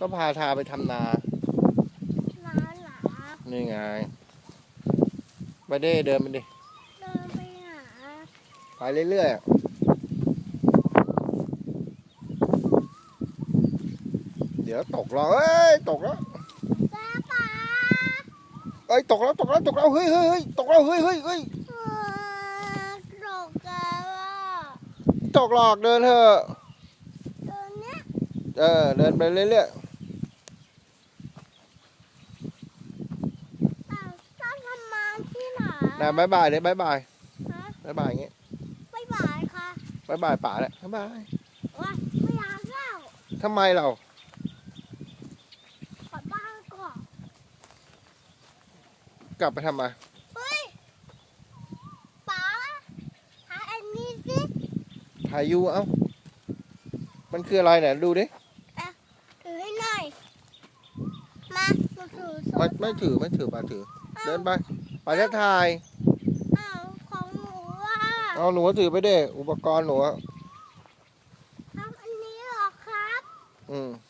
ก็พาทาไปทำนา ร้านหนานี่ไงไปเด้เดินไปดิ เดินไปหาไปเรื่อยๆอะเดี๋ยวตกแล้วเอ้ยตกแล้วป้าป๋าเอ้ยตกแล้วตกแล้วตกแล้วเฮ้ยเฮ้ยเฮ้ยตกแล้วเฮ้ยเฮ้ยเฮ้ยเออตกแล้วอะตกหลอกเดินเถอะเดินเนี้ย เออเดินไปเรื่อยอ้าวต้องทำมาที่ไห นๆนะบายบายเลยบายบายฮะบายบายอย่างงี้บ๊ายบายค่ะบายบายป่าแหละบายบายว่าไม่อยากเล่าทำไมเรากลับบ้านก่อนกลับไปทำไมเฮ้ยป๋าหาอันนี้สิพายุเอ้ามันคืออะไรเนี่ยดูดิถือให้หน่อยมาหนูถือโซไม่ดาไม่ถือไม่ถือปาถือ เดินไป ไปแล้วถ่ายอ้าวของหนูอะเอาหนูถือไปเด้อุปกรณ์หนูอะทำอันนี้เหรอครับ อืมอ